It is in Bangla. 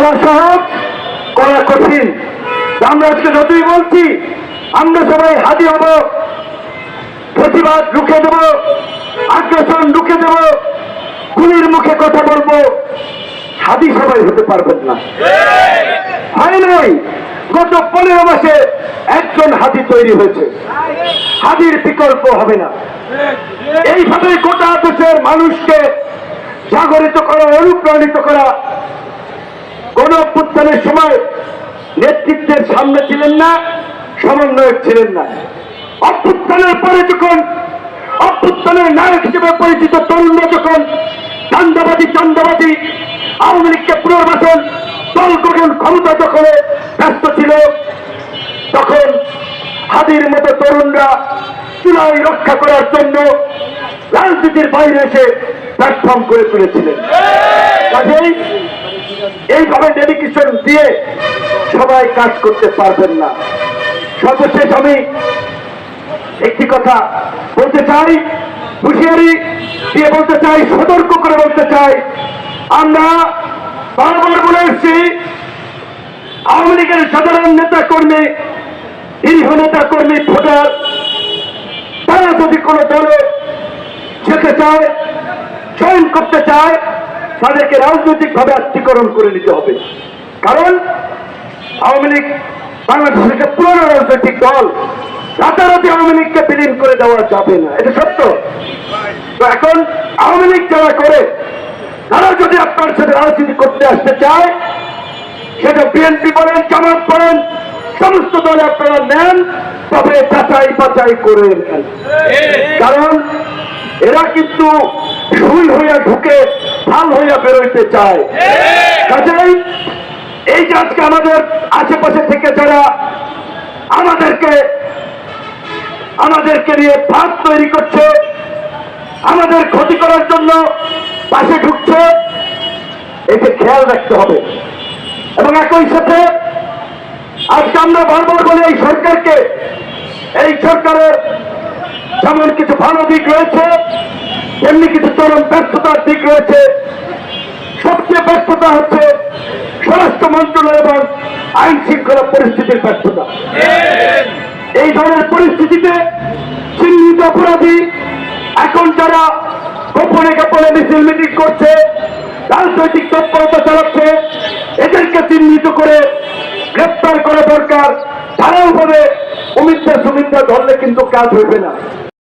বলা সহজ করা কঠিন। আমরা আজকে যতই বলছি, আমরা সবাই হাজি হব। প্রতিবাদ রুখে দেব, আগ্রাসন রুখে দেব, গুলির মুখে কথা বলব। হাদি সবাই হতে পারবেন না। হয় নাই। গত পনেরো মাসে একজন হাদি তৈরি হয়েছে। হাদির বিকল্প হবে না। এইভাবে গোটা দেশের মানুষকে জাগরিত করা, অনুপ্রাণিত করা কোন অভ্যুত্থানের সময় নেতৃত্বের সামনে ছিলেন না, সমন্বয়ক ছিলেন না। অভ্যুত্থানের পরে যখন, অভ্যুত্থানের নায়ক হিসেবে পরিচিত তরুণরা যখন চান্দাবাদী চান্দাবাদী আওয়ামী লীগকে পুনর্বাসন, দল গঠন ক্ষমতা দখলে ব্যস্ত ছিল, তখন হাদির মতো তরুণরা চুলাই রক্ষা করার জন্য রাজনীতির বাইরে এসে প্ল্যাটফর্ম করে তুলেছিলেন। কাজেই এইভাবে ডেডিকেশন দিয়ে সবাই কাজ করতে পারবেন না। সর্বশেষ আমি একটি কথা বলতে চাই, হুঁশিয়ারি দিয়ে বলতে চাই, সতর্ক করে বলতে চাই, আমরা বারবার বলে এসছি, আওয়ামী লীগের সাধারণ নেতা কর্মী নিরীহ নেতা কর্মী ভোটার, তারা যদি কোনো দলে যেতে চায়, চয়ন করতে চায় তাদেরকে রাজনৈতিকভাবে আত্মীকরণ করে নিতে হবে। কারণ আওয়ামী লীগ বাংলাদেশের একটা পুরনো রাজনৈতিক দল। রাতারাতি আওয়ামী লীগকে বিলীন করে দেওয়া যাবে না। এটা সত্য। তো এখন আওয়ামী লীগ যারা করে তারা যদি আপনার সাথে রাজনীতি করতে আসতে চায় সেটা বিএনপি বলেন জামাত বলেন সমস্ত দলে আপনারা নেন তবে যাচাই বাছাই করে নেন। কারণ এরা কিন্তু শুল হইয়া ঢুকে ভালো হইয়া বেরোইতে চায়। কাজেই এই যে আজকে আমাদের আশেপাশে থেকে যারা আমাদেরকে আমাদেরকে নিয়ে ভাত তৈরি করছে আমাদের ক্ষতি করার জন্য পাশে ঢুকছে এতে খেয়াল রাখতে হবে। এবং একই সাথে আজকে আমরা বারবার বলি এই সরকারকে এই সরকারের যেমন কিছু ভালো দিক রয়েছে তেমনি কিছু চরম ব্যর্থতার দিক রয়েছে। ব্যর্থতা হচ্ছে, স্বরাষ্ট্র মন্ত্রণালয় এবং আইন শৃঙ্খলা পরিস্থিতির ব্যর্থতা। এই ধরনের পরিস্থিতিতে চিহ্নিত অপরাধী এখন যারা গোপনে গোপনে মিছিল মিটিং করছে, রাজনৈতিক তৎপরতা চালাচ্ছে, এদেরকে চিহ্নিত করে গ্রেপ্তার করা দরকার। তারাও বলে অমিতা সুমিত্রা ধরলে কিন্তু কাজ হইবে না।